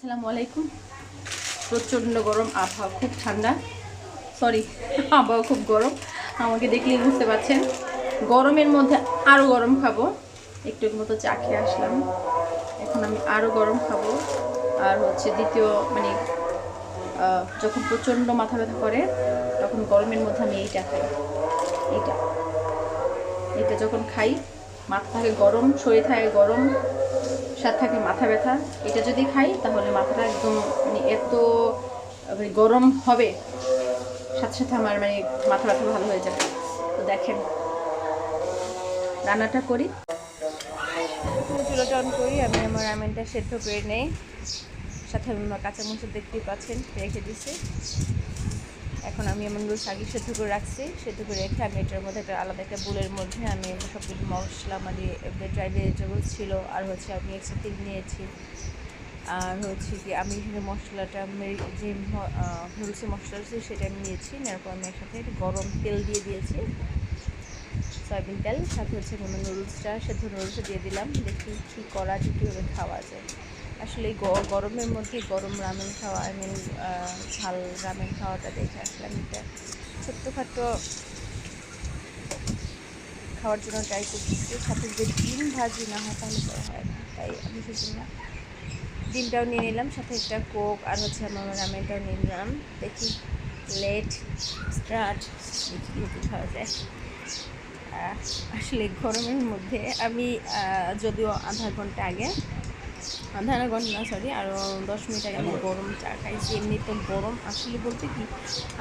আসসালামু আলাইকুম। প্রচণ্ড গরম, আবহাওয়া খুব ঠান্ডা। সরি আবহাওয়া খুব গরম। আমাকে দেখলেই বুঝতে পারছেন, গরমের মধ্যে আরও গরম খাব। একটু মতো চা খেয়ে আসলাম। এখন আমি আরও গরম খাব। আর হচ্ছে দ্বিতীয় মানে যখন প্রচণ্ড মাথা ব্যথা করে, তখন গরমের মধ্যে আমি এইটা খাই। এইটা। এটা যখন খাই মাথা থাকে গরম, শরীর থাকে গরম সাথে থাকে মাথা ব্যথা। এটা যদি খাই, তাহলে মাথাটা একদম মানে এত মানে গরম হবে, সাথে সাথে আমার মানে মাথা ব্যথা ভালো হয়ে যাবে। তো দেখেন, রান্নাটা করি। চুলোটা অন করি, আমি আমার রামেনটা সেদ্ধ করে নেই। সাথে আমি আমার কাঁচামরিচ দেখতেই পাচ্ছেন রেখে দিছি এখন আমি নুডলস আগে সেদ্ধ করে রাখছি, সেদ্ধ করে রেখে আমি এটার মধ্যে একটা আলাদা একটা বুলের মধ্যে আমি সব কিছু মশলা মানে ড্রাই ভেজিটেবলস ছিল, আর হচ্ছে আমি এক্সট্রা তেল নিয়েছি, আর হচ্ছে কি আমি এখানে মশলাটা যে নুডলসের মশলা আছে সেটা আমি নিয়েছি, নেওয়ার পর আমি একসাথে গরম তেল দিয়ে দিয়েছি, সয়াবিন তেল, সাথে হচ্ছে আমি নুডলসটা, সেদ্ধ নুডলসটা দিয়ে দিলাম, দেখি কী করা যায়, কীভাবে খাওয়া যায়। আসলে গরমের মধ্যে গরম রামেন খাওয়া আই মিন ঝাল রামেন খাওয়াটা দেখে আসলে আমি একটা ছোট্টখাটো খাওয়ার জন্য ট্রাই করতেছি। সাথে যদি ডিম ভাজি না হয় তাহলে তো হয় না। তাই আমি সেজন্য ডিমটাও নিয়ে নিলাম, সাথে একটা কোক আর হচ্ছে আমার রামেনটাও নিয়ে নিলাম। দেখি লেট স্টার্ট দেখি খাওয়া যায়। আসলে গরমের মধ্যে আমি যদিও আধা ঘণ্টা আগে আধা ঘণ্টা না সরি আরও দশ মিনিট আগে আমি গরম চা খাইছি। এমনি তো গরম, আসলে বলতে কি,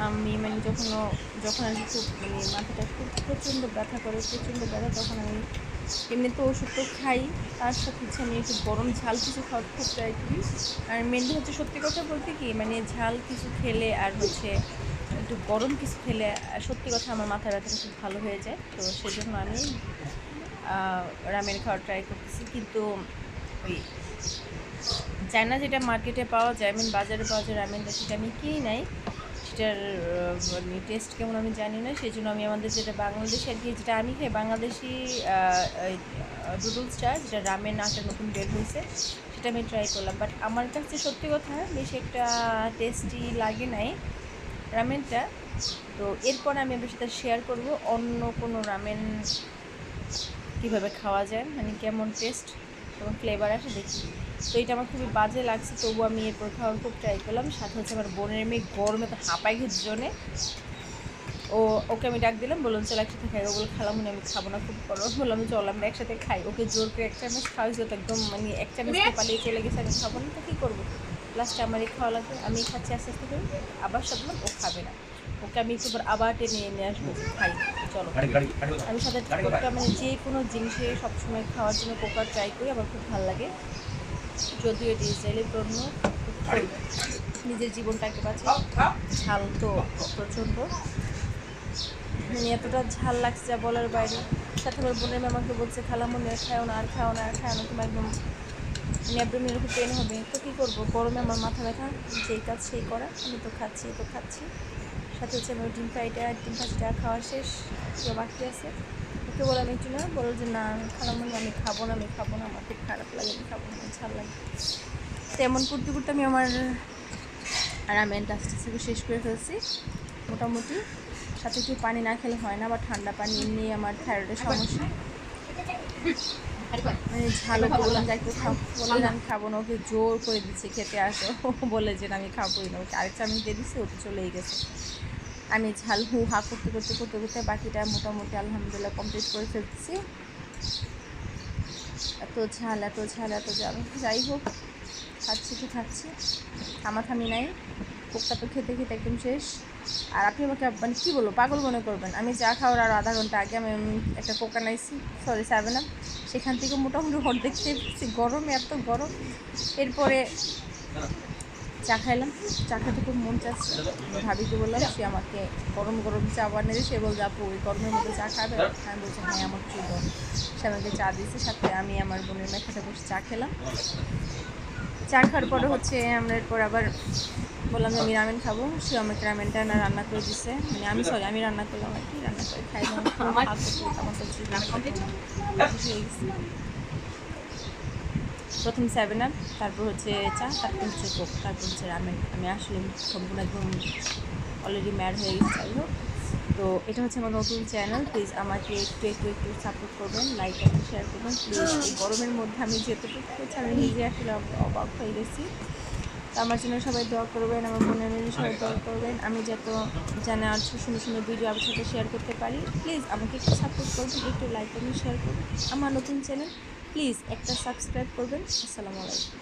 আমি মানে যখন যখন আমি খুব মানে মাথাটা খুব প্রচণ্ড ব্যথা করে, প্রচণ্ড ব্যথা, তখন আমি এমনি তো ওষুধ তো খাই। তার সাথে হচ্ছে আমি একটু গরম ঝাল কিছু খাওয়ার খুব ট্রাই করি। আর মেনলি হচ্ছে সত্যি কথা বলতে কি মানে ঝাল কিছু খেলে আর হচ্ছে একটু গরম কিছু খেলে সত্যি কথা আমার মাথা ব্যথাটা খুব ভালো হয়ে যায়। তো সেজন্য আমি রামের খাওয়ার ট্রাই করতেছি। কিন্তু ওই চায়না যেটা মার্কেটে পাওয়া যায় আমি বাজারে পাওয়া যায় রামেনটা সেটা আমি কিনি নাই। সেটার মানে টেস্ট কেমন আমি জানি না, সেই জন্য আমি আমাদের যেটা বাংলাদেশি আর কি, যেটা আমি খাই, বাংলাদেশি নুডলসটা যেটা রামেন আকার নতুন বের হয়েছে, সেটা আমি ট্রাই করলাম। বাট আমার কাছে সত্যি কথা বেশ একটা টেস্টি লাগে নাই রামেনটা তো এরপর আমি আপনার সাথে শেয়ার করব অন্য কোনো রামেন কীভাবে খাওয়া যায় মানে কেমন টেস্ট এবং ফ্লেভার আসে দেখি। তো এটা আমার খুবই বাজে লাগছে তবু আমি এরপর খাওয়ার খুব ট্রাই করলাম। সাথে হচ্ছে আমার বোনের মেয়ে গরমে তো হাঁপাই গেছে জন্যে ও ওকে আমি ডাক দিলাম বললাম চল একসাথে খাই। ও বলে খালাম মনে আমি খাব না খুব গরম। বললাম চল আমরা একসাথে খাই। ওকে জোর করে এক চামচ খাওয়াইছে তো একদম মানে এক চামচ পালিয়ে চলে গেছে আমি খাব না তো কী করব? লাস্টে আমারই খাওয়া লাগবে আমি খাচ্ছি আস্তে আস্তে করে। আবার সাথে ও খাবে না। ওকে আমি একটু আবার টেনে নিয়ে আসব খাই। চলো। আমি সাথে মানে যে কোনো জিনিসে সবসময় খাওয়ার জন্য কোকা ট্রাই করি আমার খুব ভালো লাগে। যদিও এটি ইসরায়েলের পণ্য নিজের জীবনটাকে বাঁচে ঝাল তো প্রচণ্ড। মানে এতটা ঝাল লাগছে যা বলার বাইরে। সাথে আমার বোনের আমাকে বলছে, খালা, মনে হয় খাও না, আর খাও না, আর খাও না তোমার একদম একদম এরকম পেন হবে। তো কী করব? গরমে আমার মাথা ব্যথা, যেই কাজ সেই করা, আমি তো খাচ্ছি তো খাচ্ছি। সাথে হচ্ছে আমার ডিম ফ্রাইটা ডিম ভাজিটা খাওয়া শেষ বাকি আছে। ওকে বললাম একটু না? বলল যে না আমি খালাম মনে আমি খাব না আমি খাব না আমার খুব খারাপ লাগে আমি খাব না আমার ঝাল লাগে। তো এমন করতে করতে আমি আমার রামেনটা আস্তে আস্তে শেষ করে ফেলছি। মোটামুটি সাথে একটু পানি না খেলে হয় না বা ঠান্ডা পানি এমনি আমার থাইরয়েডের সমস্যা। মানে ঝাল বললাম যে একটু খাও। বললাম আমি খাব না ওকে জোর করে দিচ্ছে খেতে আসো। বলে যে না আমি খাবোই না। ওকে আরেক চামচ দিয়ে দিচ্ছি ওকে চলেই গেছে। আমি ঝাল হু হা করতে করতে করতে করতে বাকিটা মোটামুটি আলহামদুলিল্লাহ কমপ্লিট করে ফেলছি এত ঝাল এত ঝাল এত ঝাল। যাই হোক, খাচ্ছি তো খাচ্ছি। থামাথামি নাই। কোকটা তো খেতে খেতে একদম শেষ। আর আপনি আমাকে মানে কী বলব, পাগল মনে করবেন। আমি চা খাওয়ার আর আধা ঘণ্টা আগে আমি একটা কোকা নাইছি সরি সেভেন আপ সেখান থেকে মোটামুটি অর্ধেক দেখতে গরমে এত গরম। এরপরে চা খাইলাম। চা খেতে খুব মন চাচ্ছে। ভাবিকে বললাম সে আমাকে গরম গরম চা বানিয়ে দিয়ে সে বলছে আপু ওই গরমের মধ্যে চা খাবে? আমি বলছি হ্যাঁ আমার চুল সে আমাকে চা দিয়েছে। সাথে আমি আমার বোনের মেয়ের বসে চা খেলাম। চা খাওয়ার পরে হচ্ছে আমরা এরপর আবার বললাম যে আমি রামেন খাব। সে আমাকে রামেনটা না রান্না করে দিছে। মানে আমি সরি আমি রান্না করলাম আর কি রান্না করে খাই আমার তো চুল আমার তো চুল খুশি হয়ে গেছি। তো প্রথম সেভেন আপ তারপর হচ্ছে চা, তারপর হচ্ছে কোক, তারপর হচ্ছে রামেন। আমি আসলে সম্পূর্ণ একদম অলরেডি ম্যাড হয়ে গেছি, যাই হোক। তো এটা হচ্ছে আমার নতুন চ্যানেল প্লিজ আমাকে একটু একটু একটু সাপোর্ট করবেন লাইক এবং শেয়ার করবেন। প্লিজ এই গরমের মধ্যে আমি যেতটুকু করছি আমি নিজে আসলে অব- অবাক হয়ে গেছি। তো আমার জন্য সবাই দোয়া করবেন, আমার বোনের জন্য সবাই দোয়া করবেন। আমি যত জানা আর সুন্দর সুন্দর ভিডিও আপনার সাথে শেয়ার করতে পারি। প্লিজ আমাকে একটু সাপোর্ট করবেন, একটু লাইক করবেন শেয়ার করবেন। আমার নতুন চ্যানেল প্লিজ একটা সাবস্ক্রাইব করবেন। আসসালামু আলাইকুম।